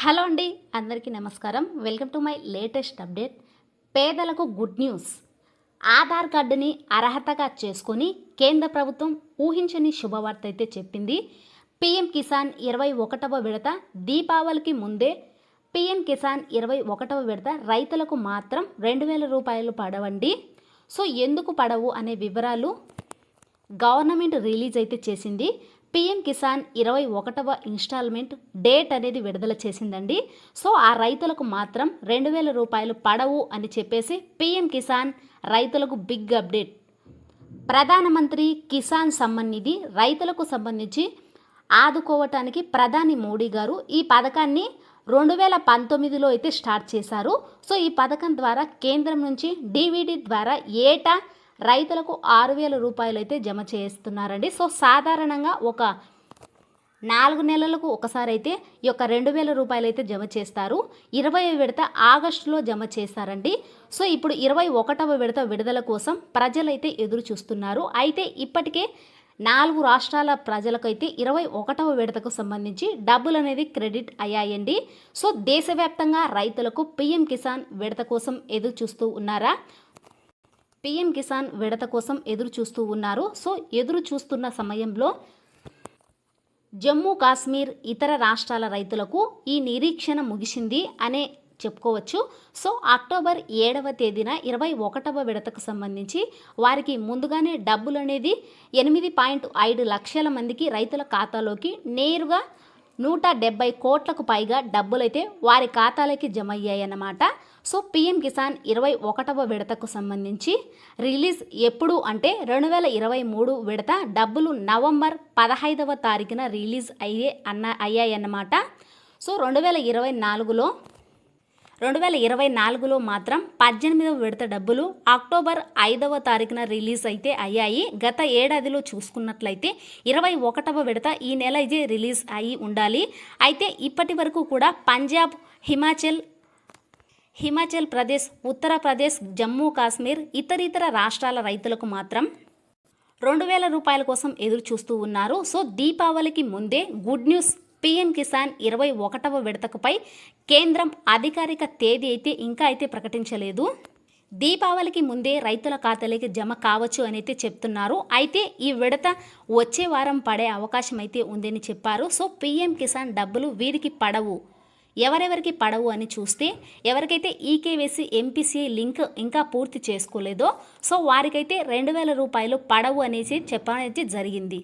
Hello అండి అందరికీ నమస్కారం. Welcome to my latest update. పేదలకు గుడ్ న్యూస్. ఆధార్ కార్డుని అర్హతగా చేసుకొని కేంద్ర ప్రభుత్వం ఊహించని శుభవార్త అయితే చెప్పింది. పీఎం కిసాన్ ఇరవై ఒకటవ విడత దీపావళికి ముందే పీఎం కిసాన్ ఇరవై ఒకటవ విడత రైతులకు మాత్రం రెండు వేల రూపాయలు పడవండి. సో ఎందుకు పడవు అనే వివరాలు గవర్నమెంట్ రిలీజ్ అయితే చేసింది. పిఎం కిసాన్ ఇరవై ఒకటవ ఇన్స్టాల్మెంట్ డేట్ అనేది విడుదల చేసిందండి. సో ఆ రైతులకు మాత్రం రెండు వేల రూపాయలు పడవు అని చెప్పేసి పిఎం కిసాన్ రైతులకు బిగ్ అప్డేట్. ప్రధానమంత్రి కిసాన్ సమ్మన్ నిధి రైతులకు సంబంధించి ఆదుకోవటానికి ప్రధాని మోడీ గారు ఈ పథకాన్ని రెండు వేల పంతొమ్మిదిలో అయితే స్టార్ట్ చేశారు. సో ఈ పథకం ద్వారా కేంద్రం నుంచి డివిడి ద్వారా ఏటా రైతులకు ఆరు వేల రూపాయలు అయితే జమ చేస్తున్నారండి. సో సాధారణంగా ఒక నాలుగు నెలలకు ఒకసారి అయితే ఈ యొక్క రెండు వేల రూపాయలు అయితే జమ చేస్తారు. ఇరవై విడత ఆగస్టులో జమ చేస్తారండి సో ఇప్పుడు ఇరవై ఒకటవ విడత విడుదల కోసం ప్రజలైతే ఎదురు చూస్తున్నారు. అయితే ఇప్పటికే నాలుగు రాష్ట్రాల ప్రజలకైతే ఇరవై ఒకటవ విడతకు సంబంధించి డబ్బులు అనేది క్రెడిట్ అయ్యాయండి. సో దేశవ్యాప్తంగా రైతులకు పిఎం కిసాన్ విడత కోసం ఎదురు చూస్తూ ఉన్నారా? పిఎం కిసాన్ విడత కోసం ఎదురు చూస్తూ ఉన్నారు. సో ఎదురు చూస్తున్న సమయంలో జమ్మూ కాశ్మీర్ ఇతర రాష్ట్రాల రైతులకు ఈ నిరీక్షణ ముగిసింది అనే చెప్పుకోవచ్చు. సో అక్టోబర్ ఏడవ తేదీన ఇరవై ఒకటవ విడతకు సంబంధించి వారికి ముందుగానే డబ్బులు అనేది ఎనిమిది పాయింట్ ఐదు లక్షల మందికి రైతుల ఖాతాలోకి నేరుగా నూట డెబ్బై కోట్లకు పైగా డబ్బులైతే వారి ఖాతాలకి జమ అయ్యాయన్నమాట సో పిఎం కిసాన్ ఇరవై ఒకటవ విడతకు సంబంధించి రిలీజ్ ఎప్పుడు అంటే రెండు వేల ఇరవై మూడు విడత డబ్బులు నవంబర్ పదహైదవ తారీఖున రిలీజ్ అయ్యే అన్న అయ్యాయన్నమాట. సో రెండు వేల ఇరవై నాలుగులో రెండు వేల ఇరవై నాలుగులో మాత్రం పద్దెనిమిదవ విడత డబ్బులు అక్టోబర్ ఐదవ తారీఖున రిలీజ్ అయితే అయ్యాయి. గత ఏడాదిలో చూసుకున్నట్లయితే ఇరవై ఒకటవ విడత ఈ నెల ఇదే రిలీజ్ అయి ఉండాలి. అయితే ఇప్పటి వరకు కూడా పంజాబ్ హిమాచల్ హిమాచల్ ప్రదేశ్ ఉత్తరప్రదేశ్ జమ్మూ కాశ్మీర్ ఇతరితర రాష్ట్రాల రైతులకు మాత్రం రెండు వేల రూపాయల కోసం ఎదురు చూస్తూ ఉన్నారు. సో దీపావళికి ముందే గుడ్ న్యూస్ పీఎం కిసాన్ ఇరవై ఒకటవ విడతకుపై కేంద్రం అధికారిక తేదీ అయితే ఇంకా అయితే ప్రకటించలేదు. దీపావళికి ముందే రైతుల ఖాతాలకి జమ కావచ్చు అని అయితే చెప్తున్నారు. అయితే ఈ విడత వచ్చే వారం పడే అవకాశం అయితే ఉందని చెప్పారు. సో పీఎం కిసాన్ డబ్బులు వీరికి పడవు. ఎవరెవరికి పడవు అని చూస్తే ఎవరికైతే ఈకేవైసీ ఎంపీసీ లింక్ ఇంకా పూర్తి చేసుకోలేదో సో వారికైతే రెండు వేల రూపాయలు పడవు అనేసి చెప్పడం జరిగింది.